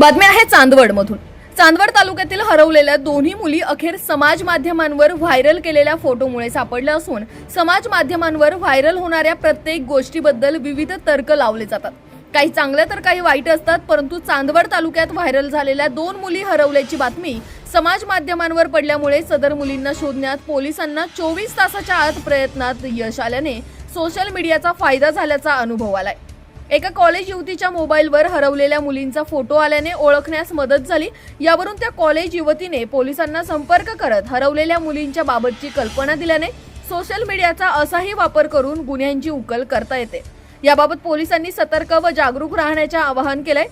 बातमी आहे चांदवडमधून. चांदवड तालुक्यातील हरवलेल्या दोन्ही मुली अखेर समाज माध्यमांवर व्हायरल केलेल्या फोटोमुळे सापडल्या असून समाज माध्यमांवर व्हायरल होणाऱ्या प्रत्येक गोष्टीबद्दल विविध तर्क लावले जातात. काही चांगल्या तर काही वाईट असतात परंतु चांदवड तालुक्यात व्हायरल झालेल्या दोन मुली हरवल्याची बातमी समाज माध्यमांवर पडल्यामुळे सदर मुलींना शोधण्यात पोलिसांना चोवीस तासाच्या आत प्रयत्नात यश आल्याने सोशल मीडियाचा फायदा झाल्याचा अनुभव आलाय. एका कॉलेज युवतीच्या मोबाईलवर हरवलेल्या मुलींचा फोटो आल्याने ओळखण्यास मदत झाली. यावरून त्या कॉलेज युवतीने पोलिसांना संपर्क करत हरवलेल्या मुलींच्या बाबतची कल्पना दिल्याने सोशल मीडियाचा असाही वापर करून गुन्ह्यांची उकल करता येते. याबाबत पोलिसांनी सतर्क व जागरूक राहण्याचे आवाहन केलंय.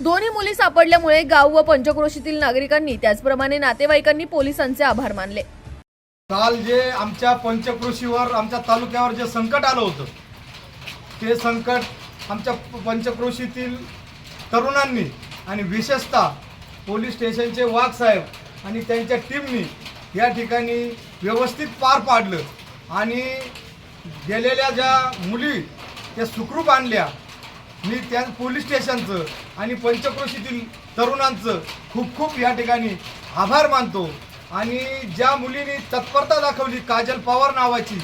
दोन्ही मुली सापडल्यामुळे गाव व पंचक्रोशीतील नागरिकांनी त्याचप्रमाणे नातेवाईकांनी पोलिसांचे आभार मानले. काल जे आमच्या पंचक्रोशीवर आमच्या तालुक्यावर जे संकट आलं होतं ते संकट आमच्या पंचक्रोशीतील तरुणांनी आणि विशेषतः पोलीस स्टेशनचे वाघसाहेब आणि त्यांच्या टीमनी या ठिकाणी व्यवस्थित पार पाडलं. आणि गेलेल्या ज्या मुली त्या सुखरूप आणल्या. मी त्या पोलीस स्टेशनचं आणि पंचक्रोशीतील तरुणांचं खूप खूप या ठिकाणी आभार मानतो. आणि ज्या मुलींनी तत्परता दाखवली काजल पवार नावाची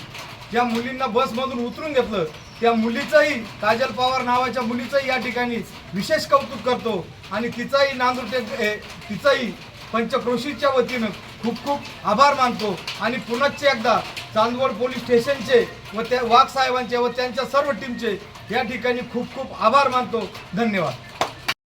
ज्या मुलींना बसमधून उतरून घेतलं त्या मुलीचंही काजल पवार नावाच्या मुलीचंही या ठिकाणी विशेष कौतुक करतो. आणि तिचाही नांदुरटे तिचाही पंचक्रोशीच्या वतीनं खूप खूप आभार मानतो. आणि पुनश्च एकदा चांदवड पोलीस स्टेशनचे व त्या वाघसाहेबांचे व त्यांच्या सर्व टीमचे या ठिकाणी खूप खूप आभार मानतो. धन्यवाद.